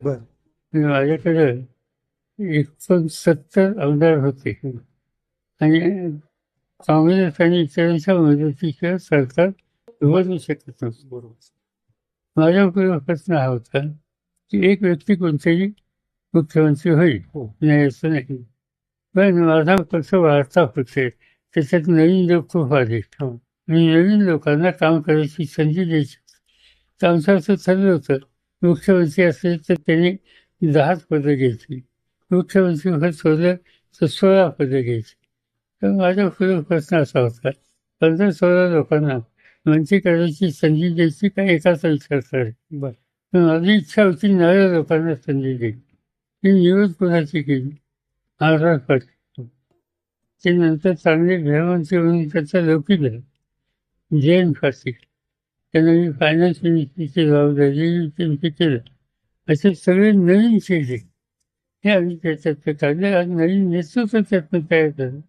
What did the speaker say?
बर. आणि माझ्याकडे एकोणसत्तर आमदार होते. आणि काँग्रेस आणि इतरांच्या मदतीशिवाय सरकार उभारू शकत नव्हतं. बरोबर माझ्या प्रश्न हा होता की एक व्यक्ती कोणतरी मुख्यमंत्री होईल हो. नाही असं नाही. पण माझा पक्ष वाढता होते. त्याच्यात नवीन लोक खूप आले. हो. आणि नवीन लोकांना काम करायची संधी द्यायची. तर आमचं असं ठरलं होतं मुख्यमंत्री असेल तर त्यांनी दहाच पदं घ्यायची. मुख्यमंत्री होत सोडलं तर सोळा पदं घ्यायची. तर माझ्या पुढे प्रश्न असा होता पंधरा सोळा लोकांना मंत्री करायची संधी द्यायची का एकाचा विचार करायचा बर माझी इच्छा होती नव्या लोकांना संधी द्यायची ती निवड कोणाची केली? महाराज पाटील ते नंतर चांगले गृहमंत्री म्हणून त्याचा लौकिक झाला जयंत पाटील. त्यांना मी फायनान्स मिनिस्ट्रीची जबाबदारी त्यांची केलं. असे सगळे नवीन चेहरे हे आम्ही त्याच्यात काढले आणि नवीन नेतृत्व त्यातनं तयार झालं